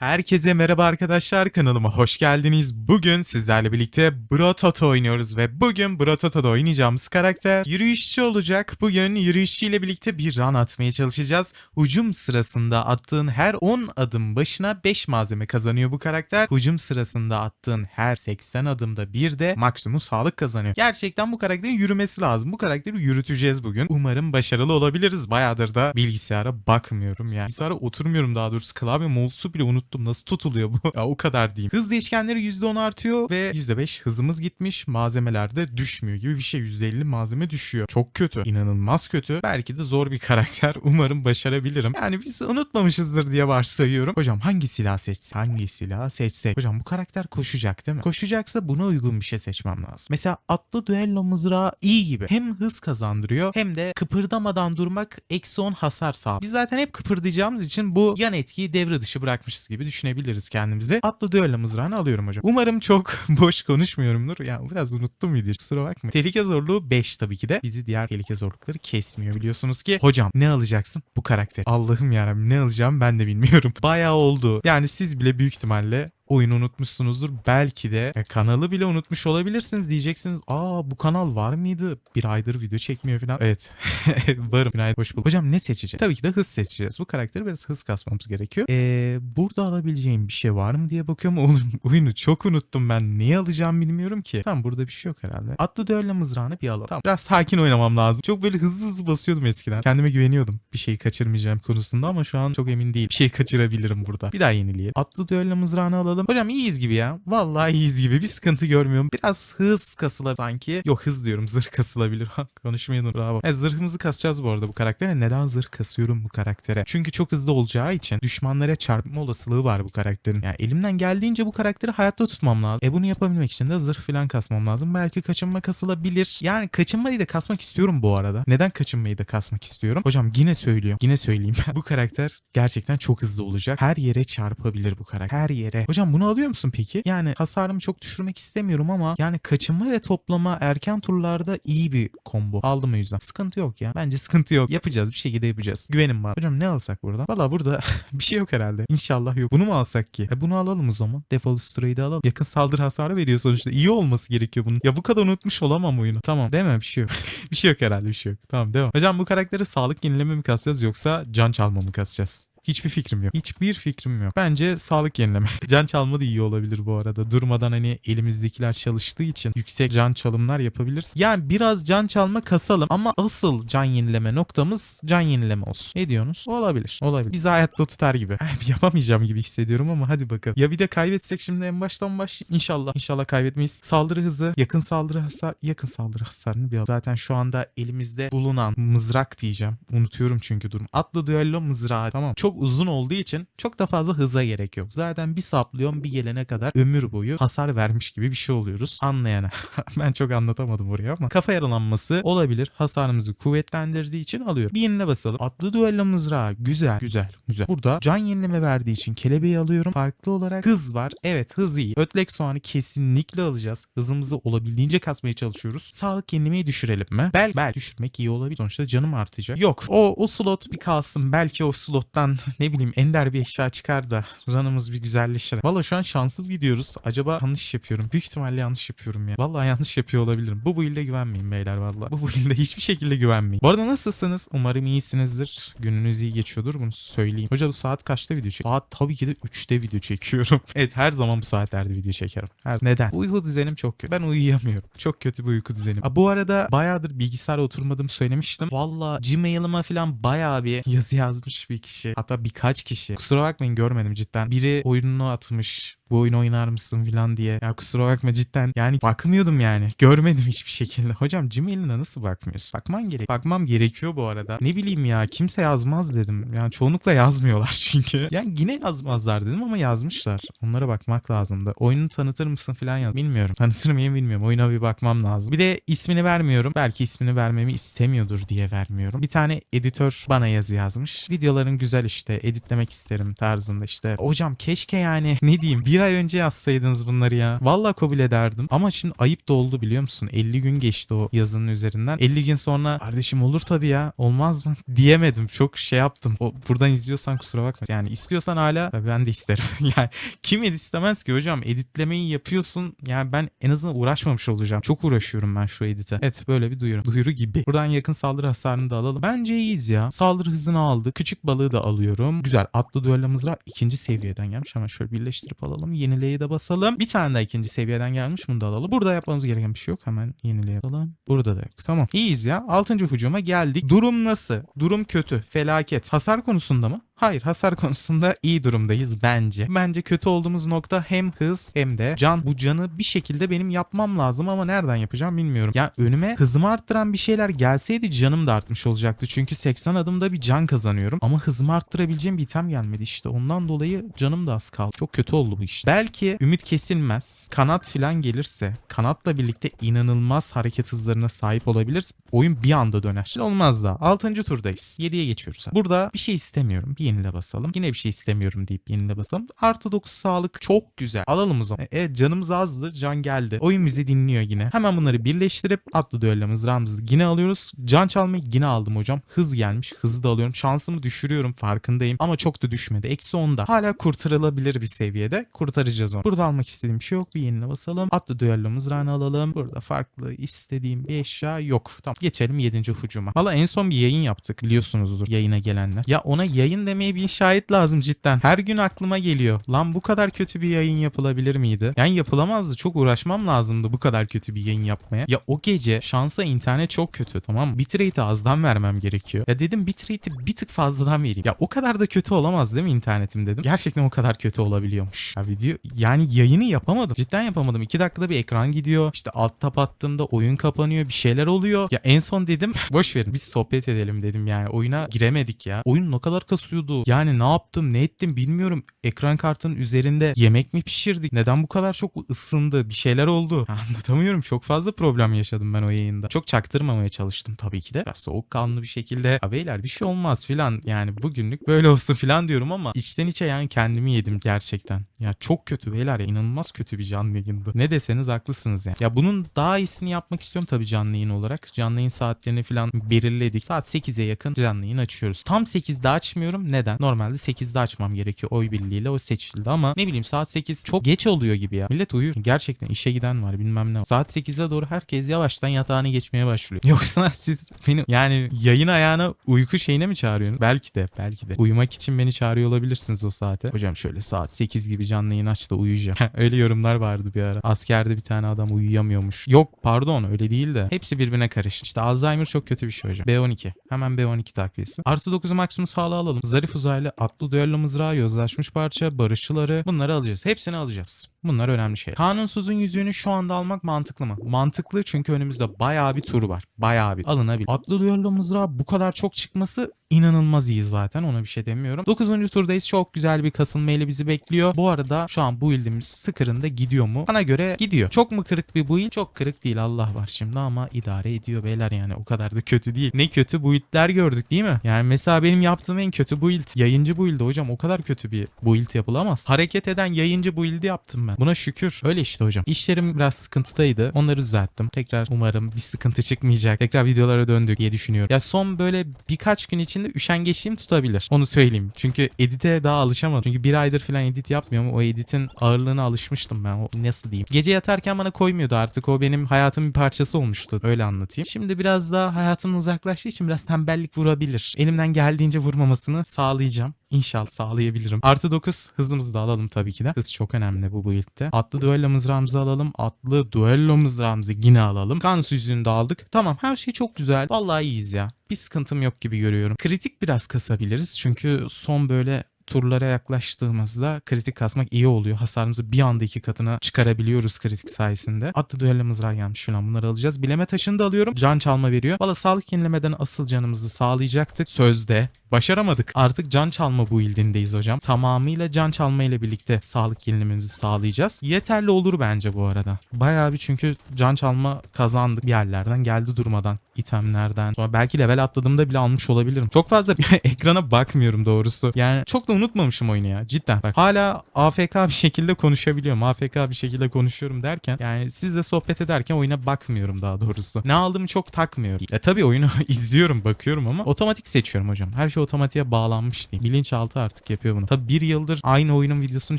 Herkese merhaba arkadaşlar kanalıma hoş geldiniz. Bugün sizlerle birlikte Brototo oynuyoruz ve bugün Brototo'da oynayacağımız karakter yürüyüşçü olacak. Bugün yürüyüşçüyle birlikte bir run atmaya çalışacağız. Hücum sırasında attığın her 10 adım başına 5 malzeme kazanıyor bu karakter. Hücum sırasında attığın her 80 adımda bir de maksimum sağlık kazanıyor. Gerçekten bu karakterin yürümesi lazım. Bu karakteri yürüteceğiz bugün. Umarım başarılı olabiliriz. Bayağıdır da bilgisayara bakmıyorum yani. Bilgisayara oturmuyorum daha doğrusu. Klavye mouse'u bile unuttum. Nasıl tutuluyor bu? ya o kadar diyeyim. Hız değişkenleri %10 artıyor ve %5 hızımız gitmiş. Malzemeler de düşmüyor gibi bir şey. %50 malzeme düşüyor. Çok kötü. İnanılmaz kötü. Belki de zor bir karakter. Umarım başarabilirim. Yani biz unutmamışızdır diye varsayıyorum. Hocam hangi silah seçsek? Hangi silah seçsek? Hocam bu karakter koşacak değil mi? Koşacaksa buna uygun bir şey seçmem lazım. Mesela atlı düello mızrağı iyi gibi. Hem hız kazandırıyor hem de kıpırdamadan durmak eksi 10 hasar sağlıyor. Biz zaten hep kıpırdayacağımız için bu yan etkiyi devre dışı bırakmışız gibi düşünebiliriz kendimizi. Atlı düello mızrağını alıyorum hocam. Umarım çok boş konuşmuyorumdur. Ya biraz unuttum videoyu. Kusura bakmayın. Tehlike zorluğu 5 tabii ki de. Bizi diğer tehlike zorlukları kesmiyor biliyorsunuz ki. Hocam ne alacaksın? Bu karakter. Allah'ım yarabbim ne alacağım ben de bilmiyorum. Bayağı oldu. Yani siz bile büyük ihtimalle oyunu unutmuşsunuzdur. Belki de kanalı bile unutmuş olabilirsiniz. Diyeceksiniz aa bu kanal var mıydı? Bir aydır video çekmiyor falan. Evet. Varım. Günaydın. Hoş bulduk. Hocam ne seçeceğiz? Tabii ki de hız seçeceğiz. Bu karakteri biraz hız kasmamız gerekiyor. Ee, burada alabileceğim bir şey var mı diye bakıyorum. Oğlum oyunu çok unuttum ben. Neyi alacağım bilmiyorum ki. Tamam burada bir şey yok herhalde. Atlı düello mızrağını bir alalım. Tamam. Biraz sakin oynamam lazım. Çok böyle hızlı hızlı basıyordum eskiden. Kendime güveniyordum. Bir şeyi kaçırmayacağım konusunda ama şu an çok emin değilim. Bir şey kaçırabilirim burada. Bir daha yenileyelim. Atlı düello mızrağını alalım. Hocam iyiyiz gibi ya. Vallahi iyiyiz gibi. Bir sıkıntı görmüyorum. Biraz hız kasılabilir sanki. Yok hız diyorum. Zırh kasılabilir. Konuşmayalım. Bravo. E, zırhımızı kasacağız bu arada bu karaktere. Neden zırh kasıyorum bu karaktere? Çünkü çok hızlı olacağı için düşmanlara çarpma olasılığı var bu karakterin. Yani elimden geldiğince bu karakteri hayatta tutmam lazım. E bunu yapabilmek için de zırh falan kasmam lazım. Belki kaçınma kasılabilir. Yani kaçınmayı da kasmak istiyorum bu arada. Neden kaçınmayı da kasmak istiyorum? Hocam yine söylüyorum. Yine söyleyeyim. bu karakter gerçekten çok hızlı olacak. Her yere çarpabilir bu karakter. Her yere. Hocam bunu alıyor musun peki? Yani hasarımı çok düşürmek istemiyorum ama yani kaçınma ve toplama erken turlarda iyi bir combo. Aldım o yüzden. Sıkıntı yok ya. Bence sıkıntı yok. Yapacağız. Bir şekilde yapacağız. Güvenim var. Hocam ne alsak burada? Valla burada bir şey yok herhalde. İnşallah yok. Bunu mu alsak ki? E bunu alalım o zaman. Defol Stray'ı alalım. Yakın saldırı hasarı veriyor sonuçta. İyi olması gerekiyor bunun. Ya bu kadar unutmuş olamam oyunu. Tamam değil mi? Bir şey yok. bir şey yok herhalde bir şey yok. Tamam devam. Hocam bu karaktere sağlık yenileme mi kasacağız yoksa can çalma mı kasacağız? Hiçbir fikrim yok. Hiçbir fikrim yok. Bence sağlık yenileme. can çalma da iyi olabilir bu arada. Durmadan hani elimizdekiler çalıştığı için yüksek can çalımlar yapabiliriz. Yani biraz can çalma kasalım ama asıl can yenileme noktamız can yenileme olsun. Ne diyorsunuz? Olabilir. Olabilir. Bizi hayatta tutar gibi. Yapamayacağım gibi hissediyorum ama hadi bakalım. Ya bir de kaybetsek şimdi en baştan baş. İnşallah. İnşallah kaybetmeyiz. Saldırı hızı, yakın saldırı hasar, yakın saldırı hasarını bir. Zaten şu anda elimizde bulunan mızrak diyeceğim. Unutuyorum çünkü durum. Atlı düello mızrağı. Tamam. Çok uzun olduğu için çok da fazla hıza gerek yok. Zaten bir saplıyorum bir gelene kadar ömür boyu hasar vermiş gibi bir şey oluyoruz. Anlayana. ben çok anlatamadım oraya ama kafa yaralanması olabilir. Hasarımızı kuvvetlendirdiği için alıyorum. Bir yenile basalım. Atlı düello mızrağı. Güzel. Güzel. Güzel. Burada can yenileme verdiği için kelebeği alıyorum. Farklı olarak hız var. Evet hız iyi. Ötlek soğanı kesinlikle alacağız. Hızımızı olabildiğince kasmaya çalışıyoruz. Sağlık yenilemeyi düşürelim mi? Bel, bel düşürmek iyi olabilir. Sonuçta canım artacak. Yok. O, o slot bir kalsın. Belki o slottan ne bileyim ender bir eşya çıkar da run'ımız bir güzelleşir. Valla şu an şanssız gidiyoruz. Acaba yanlış yapıyorum. Büyük ihtimalle yanlış yapıyorum ya. Valla yanlış yapıyor olabilirim. Bu build'e güvenmeyin beyler valla. Bu build'e hiçbir şekilde güvenmeyin. Bu arada nasılsınız? Umarım iyisinizdir. Gününüz iyi geçiyordur. Bunu söyleyeyim. Hoca bu saat kaçta video çekiyor? Saat tabii ki de 3'te video çekiyorum. evet her zaman bu saatlerde video çekerim. Her... Neden? Uyku düzenim çok kötü. Ben uyuyamıyorum. Çok kötü bir uyku düzenim. Aa, bu arada bayağıdır bilgisayara oturmadığımı söylemiştim. Valla Gmail'ıma falan bayağı bir yazı yazmış bir kişi. Hatta birkaç kişi. Kusura bakmayın görmedim cidden. Biri oyununu atmış bu oyunu oynar mısın falan diye. Ya kusura bakma cidden. Yani bakmıyordum yani. Görmedim hiçbir şekilde. Hocam Gmail'ine nasıl bakmıyorsun? Bakman gerek. Bakmam gerekiyor bu arada. Ne bileyim ya kimse yazmaz dedim. Yani çoğunlukla yazmıyorlar çünkü. Yani yine yazmazlar dedim ama yazmışlar. Onlara bakmak lazımdı. Oyunu tanıtır mısın falan yaz. Bilmiyorum. Tanıtır mıyım bilmiyorum. Oyuna bir bakmam lazım. Bir de ismini vermiyorum. Belki ismini vermemi istemiyordur diye vermiyorum. Bir tane editör bana yazı yazmış. Videoların güzel işte editlemek isterim tarzında işte. Hocam keşke yani ne diyeyim bir bir ay önce yazsaydınız bunları ya. Vallahi kabul ederdim. Ama şimdi ayıp da oldu biliyor musun? 50 gün geçti o yazının üzerinden. 50 gün sonra kardeşim olur tabii ya olmaz mı? Diyemedim. Çok şey yaptım. O buradan izliyorsan kusura bakma. Yani istiyorsan hala ben de isterim. yani kim istemez ki hocam? Editlemeyi yapıyorsun. Yani ben en azından uğraşmamış olacağım. Çok uğraşıyorum ben şu edite. Evet böyle bir duyuru. Duyuru gibi. Buradan yakın saldırı hasarını da alalım. Bence iyiyiz ya. Saldırı hızını aldık. Küçük balığı da alıyorum. Güzel. Atlı düellamız var. ikinci seviyeden gelmiş. Hemen şöyle birleştirip alalım. Yenileyi de basalım. Bir tane daha ikinci seviyeden gelmiş. Bunu da alalım. Burada yapmamız gereken bir şey yok. Hemen yenileye alalım. Burada da yok. Tamam. İyiyiz ya. Altıncı hücuma geldik. Durum nasıl? Durum kötü. Felaket. Hasar konusunda mı? Hayır hasar konusunda iyi durumdayız bence. Bence kötü olduğumuz nokta hem hız hem de can. Bu canı bir şekilde benim yapmam lazım ama nereden yapacağım bilmiyorum. Ya önüme hızımı arttıran bir şeyler gelseydi canım da artmış olacaktı. Çünkü 80 adımda bir can kazanıyorum. Ama hızımı arttırabileceğim bir item gelmedi işte. Ondan dolayı canım da az kaldı. Çok kötü oldu bu iş. Belki ümit kesilmez. Kanat falan gelirse kanatla birlikte inanılmaz hareket hızlarına sahip olabiliriz. Oyun bir anda döner. Olmaz da. 6. turdayız. 7'ye geçiyoruz. Burada bir şey istemiyorum. Bir yenile basalım. Yine bir şey istemiyorum deyip yenile basalım. Artı 9 sağlık çok güzel. Alalım o zaman. Evet canımız azdı. Can geldi. Oyun bizi dinliyor yine. Hemen bunları birleştirip atlı düellamız Rams'ı yine alıyoruz. Can çalmayı yine aldım hocam. Hız gelmiş. Hızı da alıyorum. Şansımı düşürüyorum farkındayım. Ama çok da düşmedi. Eksi 10'da. Hala kurtarılabilir bir seviyede. Kurtaracağız onu. Burada almak istediğim bir şey yok. Bir yenile basalım. Atlı düellomuz Rana alalım. Burada farklı istediğim bir eşya yok. Tamam. Geçelim 7. hücuma. Valla en son bir yayın yaptık. Biliyorsunuzdur yayına gelenler. Ya ona yayın demeye bir şahit lazım cidden. Her gün aklıma geliyor. Lan bu kadar kötü bir yayın yapılabilir miydi? Yani yapılamazdı. Çok uğraşmam lazımdı bu kadar kötü bir yayın yapmaya. Ya o gece şansa internet çok kötü tamam mı? Bitrate'i azdan vermem gerekiyor. Ya dedim bitrate'i bir tık fazladan vereyim. Ya o kadar da kötü olamaz değil mi internetim dedim. Gerçekten o kadar kötü olabiliyormuş. Ya video yani yayını yapamadım. Cidden yapamadım. 2 dakikada bir ekran gidiyor. İşte alt tap attığımda oyun kapanıyor. Bir şeyler oluyor. Ya en son dedim boş verin biz sohbet edelim dedim yani. Oyuna giremedik ya. Oyun ne kadar kasıyordu. Yani ne yaptım ne ettim bilmiyorum. Ekran kartının üzerinde yemek mi pişirdik? Neden bu kadar çok ısındı? Bir şeyler oldu. Anlatamıyorum. Çok fazla problem yaşadım ben o yayında. Çok çaktırmamaya çalıştım tabii ki de. Biraz soğukkanlı bir şekilde. Beyler bir şey olmaz filan. Yani bugünlük böyle olsun filan diyorum ama içten içe yani kendimi yedim gerçekten. Ya çok kötü beyler ya. inanılmaz kötü bir canlı yayındı. Ne deseniz haklısınız yani. Ya bunun daha iyisini yapmak istiyorum tabii canlı yayın olarak. Canlı yayın saatlerini filan belirledik. Saat 8'e yakın canlı yayın açıyoruz. Tam 8'de açmıyorum. Neden? Normalde 8'de açmam gerekiyor. Oy birliğiyle o seçildi ama ne bileyim saat 8 çok geç oluyor gibi ya. Millet uyuyor. Gerçekten işe giden var bilmem ne. Saat 8'e doğru herkes yavaştan yatağına geçmeye başlıyor. Yoksa siz beni yani yayın ayağına uyku şeyine mi çağırıyorsunuz? Belki de belki de. Uyumak için beni çağırıyor olabilirsiniz o saate. Hocam şöyle saat 8 gibi canlı yayın aç da uyuyacağım. öyle yorumlar vardı bir ara. Askerde bir tane adam uyuyamıyormuş. Yok pardon öyle değil de. Hepsi birbirine karıştı. İşte Alzheimer çok kötü bir şey hocam. B12. Hemen B12 takviyesi. Artı 9'u maksimum sağlığı alalım. Zarif uzaylı atlı düello mızrağı, yozlaşmış parça, barışçıları bunları alacağız. Hepsini alacağız. Bunlar önemli şey. Kanunsuzun yüzüğünü şu anda almak mantıklı mı? Mantıklı çünkü önümüzde bayağı bir tur var. Bayağı bir alınabilir. Atlı düello mızrağı bu kadar çok çıkması inanılmaz iyi zaten ona bir şey demiyorum. 9. turdayız çok güzel bir kasılma ile bizi bekliyor. Bu arada şu an bu build'imiz sıkırında gidiyor mu? Bana göre gidiyor. Çok mu kırık bir build? Çok kırık değil Allah var şimdi ama idare ediyor beyler yani o kadar da kötü değil. Ne kötü build'ler gördük değil mi? Yani mesela benim yaptığım en kötü build yayıncı build hocam o kadar kötü bir build yapılamaz. Hareket eden yayıncı build'i yaptım ben. Buna şükür. Öyle işte hocam. İşlerim biraz sıkıntıdaydı. Onları düzelttim. Tekrar umarım bir sıkıntı çıkmayacak. Tekrar videolara döndük diye düşünüyorum. Ya son böyle birkaç gün içinde üşengeçliğim tutabilir. Onu söyleyeyim. Çünkü edite daha alışamadım. Çünkü bir aydır falan edit yapmıyorum. O editin ağırlığına alışmıştım ben. O nasıl diyeyim. Gece yatarken bana koymuyordu artık. O benim hayatımın bir parçası olmuştu. Öyle anlatayım. Şimdi biraz daha hayatımın uzaklaştığı için biraz tembellik vurabilir. Elimden geldiğince vurmamasını sağlayacağım. İnşallah sağlayabilirim. Artı 9 hızımızı da alalım tabii ki de. Hız çok önemli bu build'de. Atlı düello mızrağımızı alalım. Atlı düello mızrağımızı yine alalım. Kan yüzüğünü de aldık. Tamam her şey çok güzel. Vallahi iyiyiz ya. Bir sıkıntım yok gibi görüyorum. Kritik biraz kasabiliriz. Çünkü son böyle turlara yaklaştığımızda kritik kasmak iyi oluyor. Hasarımızı bir anda iki katına çıkarabiliyoruz kritik sayesinde. Atlı düello mızrağı gelmiş falan bunları alacağız. Bileme taşını da alıyorum. Can çalma veriyor. Valla sağlık yenilemeden asıl canımızı sağlayacaktık. Sözde. Başaramadık. Artık can çalma bu ildindeyiz hocam. Tamamıyla can çalma ile birlikte sağlık yenilememizi sağlayacağız. Yeterli olur bence bu arada. Bayağı bir çünkü can çalma kazandık yerlerden. Geldi durmadan. itemlerden. Sonra belki level atladığımda bile almış olabilirim. Çok fazla ekrana bakmıyorum doğrusu. Yani çok da unutmamışım oyunu ya cidden. Bak hala AFK bir şekilde konuşabiliyorum. AFK bir şekilde konuşuyorum derken yani sizle sohbet ederken oyuna bakmıyorum daha doğrusu. Ne aldığımı çok takmıyorum. E tabii oyunu izliyorum bakıyorum ama otomatik seçiyorum hocam. Her şey otomatiğe bağlanmış diyeyim. Bilinçaltı artık yapıyor bunu. Tabii bir yıldır aynı oyunun videosunu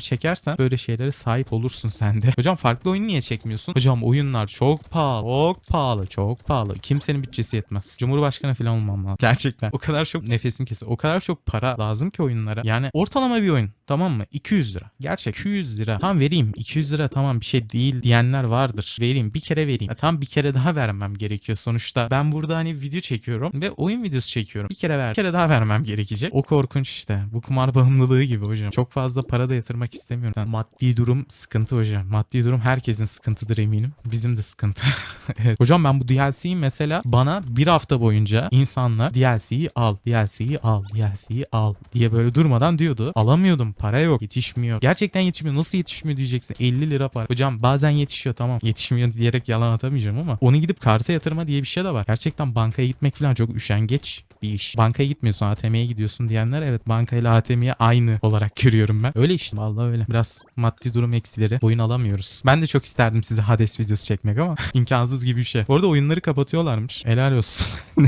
çekersen böyle şeylere sahip olursun sen de. Hocam farklı oyun niye çekmiyorsun? Hocam oyunlar çok pahalı. Çok pahalı. Çok pahalı. Kimsenin bütçesi yetmez. Cumhurbaşkanı falan olmam lazım. Gerçekten. O kadar çok nefesim kesiyor. O kadar çok para lazım ki oyunlara. Yani ortalama bir oyun. Tamam mı? 200 lira. Gerçek 200 lira. Tamam vereyim. 200 lira tamam bir şey değil diyenler vardır. Vereyim. Bir kere vereyim. Ya, tamam bir kere daha vermem gerekiyor sonuçta. Ben burada hani video çekiyorum ve oyun videosu çekiyorum. Bir kere ver. Bir kere daha vermem gerekecek. O korkunç işte. Bu kumar bağımlılığı gibi hocam. Çok fazla para da yatırmak istemiyorum. Yani maddi durum sıkıntı hocam. Maddi durum herkesin sıkıntıdır eminim. Bizim de sıkıntı. evet. Hocam ben bu DLC'yi mesela bana bir hafta boyunca insanlar DLC'yi al, DLC'yi al, DLC'yi al diye böyle durmadan diyordu. Alamıyordum. Para yok. Yetişmiyor. Gerçekten yetişmiyor. Nasıl yetişmiyor diyeceksin. 50 lira para. Hocam bazen yetişiyor tamam. Yetişmiyor diyerek yalan atamayacağım ama onu gidip karta yatırma diye bir şey de var. Gerçekten bankaya gitmek falan çok üşengeç bir iş. Bankaya gitmiyorsun ATM'ye gidiyorsun diyenler evet bankayla ATM'ye aynı olarak görüyorum ben. Öyle işte vallahi öyle. Biraz maddi durum eksileri oyun alamıyoruz. Ben de çok isterdim size Hades videosu çekmek ama imkansız gibi bir şey. Bu arada oyunları kapatıyorlarmış. Helal olsun.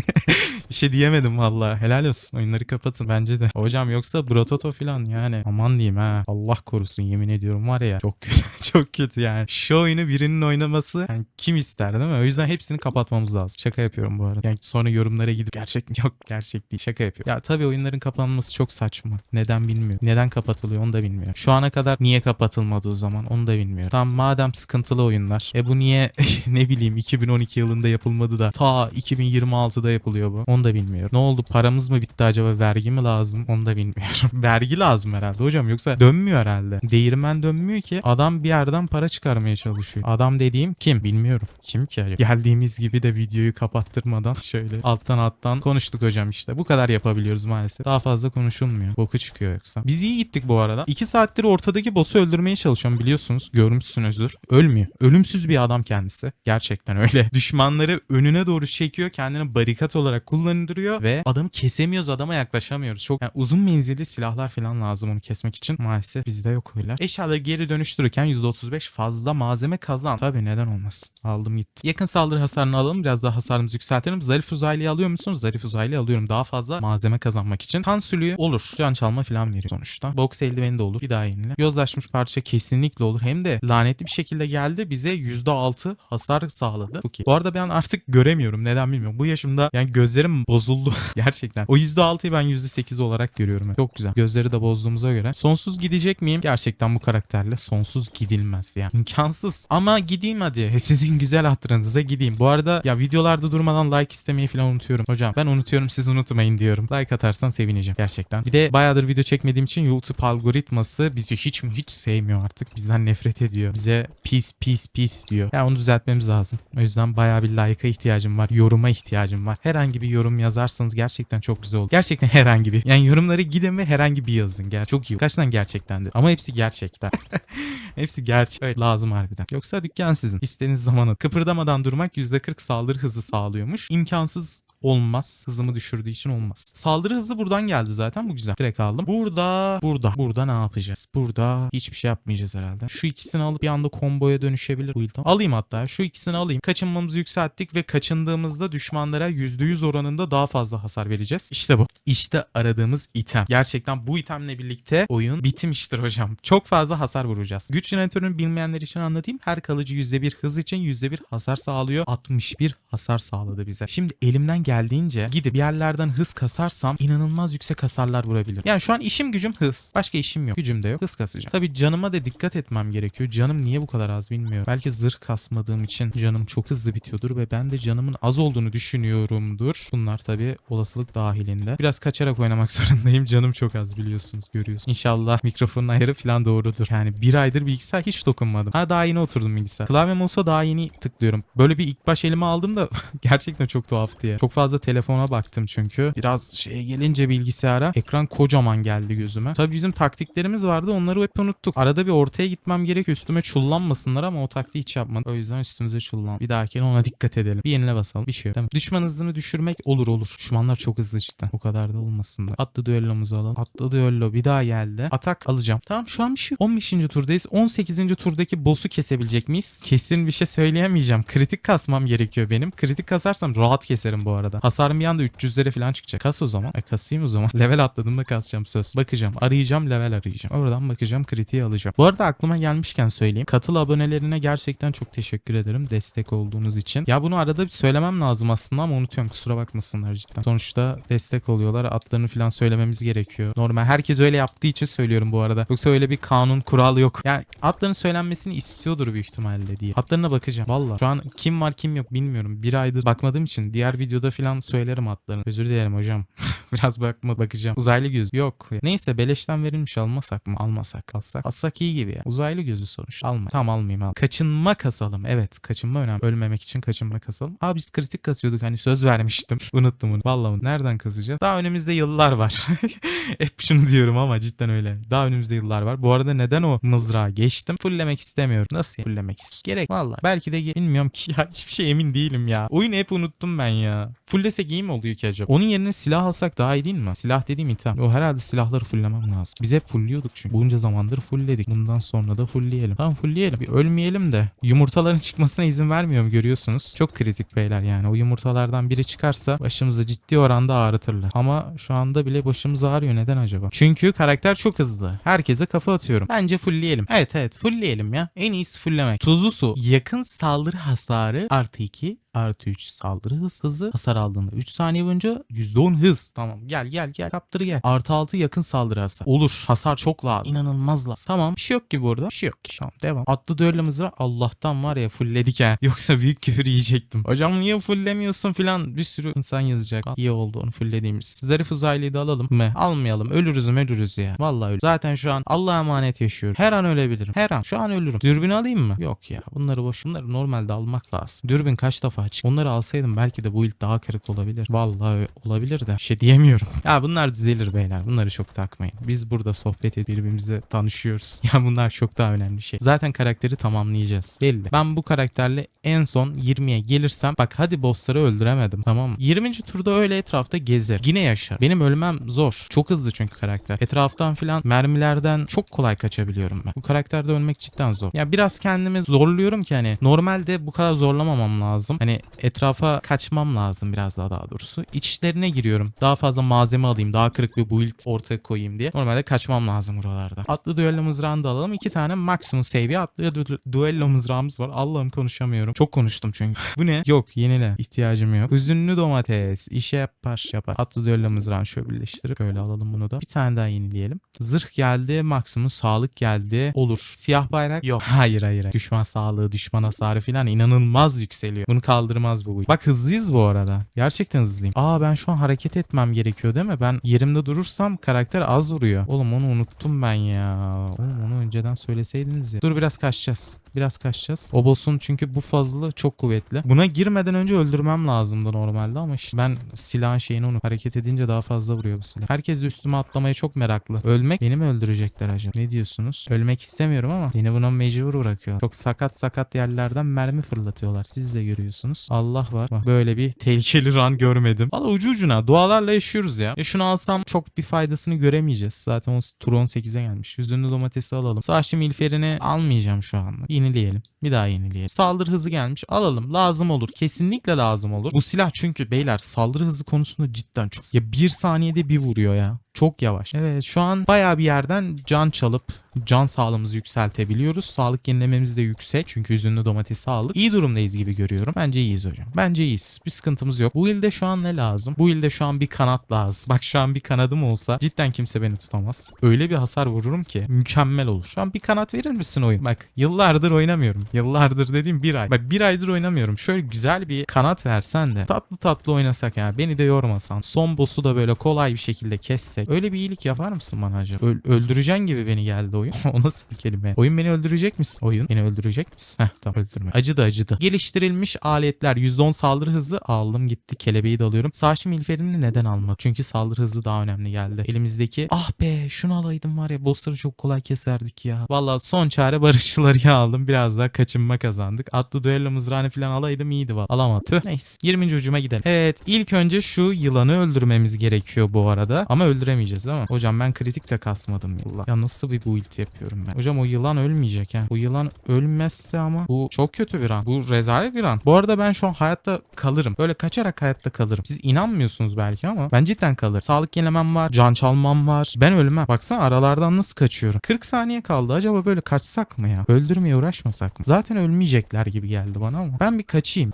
bir şey diyemedim vallahi. Helal olsun. Oyunları kapatın bence de. Hocam yoksa Brototo falan yani. Aman diyeyim ha. Allah korusun yemin ediyorum var ya. Çok kötü. çok kötü yani. Şu oyunu birinin oynaması yani kim ister değil mi? O yüzden hepsini kapatmamız lazım. Şaka yapıyorum bu arada. Yani sonra yorumlara gidip gerçek yok gerçek değil. Şaka yapıyorum. Ya tabii oyunların kapanması çok saçma. Neden bilmiyorum. Neden kapatılıyor onu da bilmiyorum. Şu ana kadar niye kapatılmadı o zaman onu da bilmiyorum. Tamam madem sıkıntılı oyunlar. E bu niye ne bileyim 2012 yılında yapılmadı da ta 2026'da yapılıyor bu. Onu da bilmiyorum. Ne oldu paramız mı bitti acaba vergi mi lazım onu da bilmiyorum. vergi lazım herhalde hocam yoksa dönmüyor herhalde. Değirmen dönmüyor ki adam bir yerden para çıkarmaya çalışıyor. Adam dediğim kim bilmiyorum. Kim ki acaba? Geldiğimiz gibi de videoyu kapattırmadan şöyle alttan alttan konuştuk hocam işte. Bu kadar yapabiliyoruz maalesef. Daha fazla konuşulmuyor. Boku çıkıyor yoksa. Biz iyi gittik bu arada. 2 saattir ortadaki boss'u öldürmeye çalışıyorum biliyorsunuz. Görmüşsünüzdür. Ölmüyor. Ölümsüz bir adam kendisi. Gerçekten öyle. Düşmanları önüne doğru çekiyor. Kendini barikat olarak kullandırıyor ve adamı kesemiyoruz. Adama yaklaşamıyoruz. Çok yani uzun menzilli silahlar falan lazım onu kesmek için. Maalesef bizde yok öyle. Eşyaları geri dönüştürürken %35 fazla malzeme kazan. Tabii neden olmasın. Aldım gitti. Yakın saldırı hasarını alalım. Biraz daha hasarımızı yükseltelim. Zarif uzaylıyı alıyor musunuz? Zarif uzaylıyı alıyorum. Daha fazla malzeme kazanmak için. Kan sülüğü olur. Can çalma falan veriyor sonuçta. Box eldiveni de olur. Bir daha yenile. Yozlaşmış parça kesinlikle olur. Hem de lanetli bir şekilde geldi. Bize %6 hasar sağladı. Çok iyi. Bu arada ben artık göremiyorum. Neden bilmiyorum. Bu yaşımda yani gözlerim bozuldu. Gerçekten. O %6'yı ben %8 olarak görüyorum. Çok güzel. Gözleri de bozduğumuza göre. Sonsuz gidecek miyim? Gerçekten bu karakterle sonsuz gidilmez yani. İmkansız. Ama gideyim hadi. Sizin güzel hatırınıza gideyim. Bu arada ya videolarda durmadan like istemeyi falan unutuyorum. Hocam ben unutuyorum siz unutmayın diyorum. Like atarsan sevineceğim gerçekten. Bir de bayağıdır video çekmediğim için YouTube algoritması bizi hiç mi hiç sevmiyor artık. Bizden nefret ediyor. Bize pis pis pis diyor. Ya onu düzeltmemiz lazım. O yüzden bayağı bir like'a ihtiyacım var. Yoruma ihtiyacım var. Herhangi bir yorum yazarsanız gerçekten çok güzel olur. Gerçekten herhangi bir. Yani yorumları gidin ve herhangi bir yazın. Gel çok iyi. Kaçtan gerçekten de. Ama hepsi gerçekten. hepsi gerçek. Evet, lazım harbiden. Yoksa dükkan sizin. İstediğiniz zamanı. Kıpırdamadan durmak %40 saldırı hızı sağlıyormuş. İmkansız olmaz. Hızımı düşürdüğü için olmaz. Saldırı hızı buradan geldi zaten. Bu güzel. Direkt aldım. Burada, burada. Burada ne yapacağız? Burada hiçbir şey yapmayacağız herhalde. Şu ikisini alıp bir anda komboya dönüşebilir bu iltam. Alayım hatta. Şu ikisini alayım. Kaçınmamızı yükselttik ve kaçındığımızda düşmanlara %100 oranında daha fazla hasar vereceğiz. İşte bu. İşte aradığımız item. Gerçekten bu itemle birlikte oyun bitmiştir hocam. Çok fazla hasar vuracağız. Güç jeneratörünü bilmeyenler için anlatayım. Her kalıcı %1 hız için %1 hasar sağlıyor. 61 hasar sağladı bize. Şimdi elimden geldiğince gidip bir yerlerden hız kasarsam inanılmaz yüksek hasarlar vurabilir. Yani şu an işim gücüm hız. Başka işim yok. Gücüm de yok. Hız kasacağım. Tabii canıma da dikkat etmem gerekiyor. Canım niye bu kadar az bilmiyorum. Belki zırh kasmadığım için canım çok hızlı bitiyordur ve ben de canımın az olduğunu düşünüyorumdur. Bunlar tabii olasılık dahilinde. Biraz kaçarak oynamak zorundayım. Canım çok az biliyorsunuz görüyorsunuz. İnşallah mikrofonun ayarı falan doğrudur. Yani bir aydır bilgisayar hiç dokunmadım. Ha daha yeni oturdum bilgisayar. Klavyem olsa daha yeni tıklıyorum. Böyle bir ilk baş elime aldım da gerçekten çok tuhaftı ya. Çok fazla telefona baktım. Çektim çünkü. Biraz şeye gelince bilgisayara ekran kocaman geldi gözüme. Tabii bizim taktiklerimiz vardı onları hep unuttuk. Arada bir ortaya gitmem gerek üstüme çullanmasınlar ama o taktiği hiç yapmadım. O yüzden üstümüze çullan. Bir dahakine ona dikkat edelim. Bir yenile basalım. Bir şey yok değil mi? Düşman hızını düşürmek olur olur. Düşmanlar çok hızlı cidden. O kadar da olmasın da. Atlı düellomuzu alalım. Atlı düello bir daha geldi. Atak alacağım. Tamam şu an bir şey yok. 15. turdayız. 18. turdaki boss'u kesebilecek miyiz? Kesin bir şey söyleyemeyeceğim. Kritik kasmam gerekiyor benim. Kritik kasarsam rahat keserim bu arada. Hasarım bir anda 300'lere falan çıkacak. Kas o zaman. E kasayım o zaman. Level atladığımda kasacağım söz. Bakacağım. Arayacağım level arayacağım. Oradan bakacağım kritiği alacağım. Bu arada aklıma gelmişken söyleyeyim. Katıl abonelerine gerçekten çok teşekkür ederim. Destek olduğunuz için. Ya bunu arada bir söylemem lazım aslında ama unutuyorum. Kusura bakmasınlar cidden. Sonuçta destek oluyorlar. Atlarını falan söylememiz gerekiyor. Normal. Herkes öyle yaptığı için söylüyorum bu arada. Yoksa öyle bir kanun kural yok. Yani atların söylenmesini istiyordur büyük ihtimalle diye. Atlarına bakacağım. Valla. Şu an kim var kim yok bilmiyorum. Bir aydır bakmadığım için diğer videoda falan söylerim atlarını. Özür dilerim hocam. Biraz bakma bakacağım. Uzaylı göz. Yok. Neyse beleşten verilmiş almasak mı? Almasak. Alsak. Alsak iyi gibi ya. Uzaylı gözü sonuç. Alma. Tamam almayayım al. Kaçınma kasalım. Evet. Kaçınma önemli. Ölmemek için kaçınma kasalım. Aa biz kritik kasıyorduk. Hani söz vermiştim. Unuttum bunu. Vallahi. Nereden kasacağız? Daha önümüzde yıllar var. Hep şunu diyorum ama cidden öyle. Daha önümüzde yıllar var. Bu arada neden o mızrağa geçtim? Fulllemek istemiyorum. Nasıl ya? Fulllemek istiyorum. Gerek. Vallahi. Belki de bilmiyorum ki ya. Hiçbir şey emin değilim ya. Oyunu hep unuttum ben ya. Fulllesek iyi mi oluyor ki acaba? Onun yerine silah alsak daha iyi değil mi? Silah dediğim item. O herhalde silahları fulllemem lazım. Biz hep fullliyorduk çünkü. Bunca zamandır fullledik. Bundan sonra da fullleyelim. Tamam fullleyelim. Bir ölmeyelim de. Yumurtaların çıkmasına izin vermiyorum görüyorsunuz. Çok kritik beyler yani. O yumurtalardan biri çıkarsa başımızı ciddi oranda ağrıtırlar. Ama şu anda bile başımız ağrıyor. Neden acaba? Çünkü karakter çok hızlı. Herkese kafa atıyorum. Bence fullleyelim. Evet evet fullleyelim ya. En iyisi fulllemek. Tuzlu su. Yakın saldırı hasarı artı 2 artı 3 saldırı hız hızı hasar aldığında 3 saniye boyunca %10 hız. Tamam gel gel gel kaptır gel. Artı 6 yakın saldırı hasar. Olur. Hasar çok lazım. İnanılmaz lazım. Tamam bir şey yok ki burada. Bir şey yok ki. Tamam devam. Atlı düello mızrağı Allah'tan var ya fullledik ha. Yoksa büyük küfür yiyecektim. Hocam niye fulllemiyorsun filan bir sürü insan yazacak. İyi oldu onu fulllediğimiz. Zarif uzaylıyı da alalım mı? Almayalım. Ölürüz mü ölürüz ya. Vallahi ölürüz. Zaten şu an Allah'a emanet yaşıyorum. Her an ölebilirim. Her an. Şu an ölürüm. Dürbün alayım mı? Yok ya. Bunları boş. Bunları normalde almak lazım. Dürbün kaç defa açık? Onları alsaydım belki de bu ilk daha kırık olabilir. Vallahi olabilir de. Şey diyemiyorum. Ya bunlar düzelir beyler. Bunları çok takmayın. Biz burada sohbet edip birbirimize tanışıyoruz. Ya bunlar çok daha önemli şey. Zaten karakteri tamamlayacağız. Belli. Ben bu karakterle en son 20'ye gelirsem bak hadi bossları öldüremedim tamam mı? 20. turda öyle etrafta gezer. Yine yaşar. Benim ölmem zor. Çok hızlı çünkü karakter. Etraftan filan mermilerden çok kolay kaçabiliyorum ben. Bu karakterde ölmek cidden zor. Ya biraz kendimi zorluyorum ki hani normalde bu kadar zorlamamam lazım. Hani etrafa kaçmam lazım biraz daha daha doğrusu. İçlerine giriyorum. Daha fazla malzeme alayım. Daha kırık bir build ortaya koyayım diye. Normalde kaçmam lazım buralarda. Atlı düello mızrağını da alalım. İki tane maksimum seviye atlı du- düello mızrağımız var. Allah'ım konuşamıyorum. Çok konuştum çünkü. Bu ne? Yok yenile. İhtiyacım yok. Hüzünlü domates. İşe yapar yapar. Atlı düello mızrağını şöyle birleştirip şöyle alalım bunu da. Bir tane daha yenileyelim. Zırh geldi. Maksimum sağlık geldi. Olur. Siyah bayrak yok. Hayır hayır. Düşman sağlığı, düşman hasarı falan inanılmaz yükseliyor. Bunu kaldırmaz bu. Bak hızlıyız bu arada. Gerçekten hızlıyım. Aa ben şu an hareket etmem gerekiyor değil mi? Ben yerimde durursam karakter az vuruyor. Oğlum onu unuttum ben ya. Oğlum onu önceden söyleseydiniz ya. Dur biraz kaçacağız. Biraz kaçacağız. O boss'un çünkü bu fazla çok kuvvetli. Buna girmeden önce öldürmem lazımdı normalde ama işte ben silahın şeyini onu hareket edince daha fazla vuruyor bu silah. Herkes de üstüme atlamaya çok meraklı. Ölmek beni mi öldürecekler acaba? Ne diyorsunuz? Ölmek istemiyorum ama beni buna mecbur bırakıyor. Çok sakat sakat yerlerden mermi fırlatıyorlar. Siz de görüyorsunuz. Allah var. Bak, böyle bir tehlikeli run görmedim. Valla ucu ucuna dualarla yaşıyoruz ya. ya. Şunu alsam çok bir faydasını göremeyeceğiz. Zaten o tur 18'e gelmiş. Hüzünlü domatesi alalım. Savaşçı milferini almayacağım şu anda. Yenileyelim. Bir daha yenileyelim. Saldırı hızı gelmiş. Alalım. Lazım olur. Kesinlikle lazım olur. Bu silah çünkü beyler saldırı hızı konusunda cidden çok. Ya bir saniyede bir vuruyor ya. Çok yavaş. Evet şu an bayağı bir yerden can çalıp can sağlığımızı yükseltebiliyoruz. Sağlık yenilememiz de yüksek. Çünkü üzümlü domatesi aldık. İyi durumdayız gibi görüyorum. Bence iyiyiz hocam. Bence iyiyiz. Bir sıkıntımız yok. Bu ilde şu an ne lazım? Bu ilde şu an bir kanat lazım. Bak şu an bir kanadım olsa cidden kimse beni tutamaz. Öyle bir hasar vururum ki mükemmel olur. Şu an bir kanat verir misin oyun? Bak yıllardır oynamıyorum. Yıllardır dediğim bir ay. Bak bir aydır oynamıyorum. Şöyle güzel bir kanat versen de tatlı tatlı oynasak ya. Beni de yormasan. Son boss'u da böyle kolay bir şekilde kessek. Tek. Öyle bir iyilik yapar mısın bana acaba? Öl- öldüreceksin gibi beni geldi oyun. o nasıl bir kelime? Oyun beni öldürecek misin? Oyun beni öldürecek misin? Heh tamam öldürme. Acıdı acıdı. Geliştirilmiş aletler. %10 saldırı hızı aldım gitti. Kelebeği de alıyorum. Saçım milferini neden almadım? Çünkü saldırı hızı daha önemli geldi. Elimizdeki ah be şunu alaydım var ya bossları çok kolay keserdik ya. Valla son çare barışçıları aldım. Biraz daha kaçınma kazandık. Atlı düello mızrağını falan alaydım iyiydi valla. Alamadım. Tüh. Neyse. 20. ucuma gidelim. Evet ilk önce şu yılanı öldürmemiz gerekiyor bu arada. Ama öldüremeyeceğiz değil mi? Hocam ben kritik de kasmadım ya. Allah. Ya nasıl bir build yapıyorum ben? Hocam o yılan ölmeyecek ha. Bu yılan ölmezse ama bu çok kötü bir an. Bu rezalet bir an. Bu arada ben şu an hayatta kalırım. Böyle kaçarak hayatta kalırım. Siz inanmıyorsunuz belki ama ben cidden kalırım. Sağlık yenemem var. Can çalmam var. Ben ölmem. Baksana aralardan nasıl kaçıyorum. 40 saniye kaldı. Acaba böyle kaçsak mı ya? Öldürmeye uğraşmasak mı? Zaten ölmeyecekler gibi geldi bana ama. Ben bir kaçayım.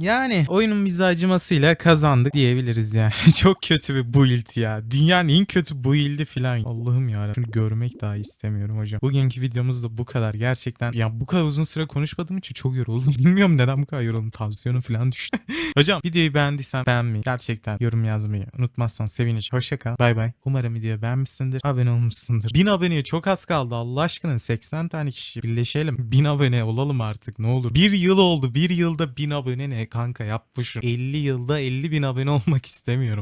Yani oyunun bize acımasıyla kazandık diyebiliriz ya. Çok kötü bir build ya. Dünyanın en kötü build'i falan. Allah'ım ya. Şunu görmek daha istemiyorum hocam. Bugünkü videomuz da bu kadar. Gerçekten ya bu kadar uzun süre konuşmadığım için çok yoruldum. Bilmiyorum neden bu kadar yoruldum. Tansiyonum falan düştü. hocam videoyu beğendiysen beğenmeyi, gerçekten yorum yazmayı unutmazsan sevineceğim. Hoşça kal. Bay bay. Umarım videoyu beğenmişsindir. Abone olmuşsundur. 1000 aboneye çok az kaldı. Allah aşkına 80 tane kişi birleşelim. 1000 abone olalım artık ne olur. Bir yıl oldu. Bir yılda 1000 abone ne kanka yapmışım. 50 yılda 50 bin abone olmak istemiyorum.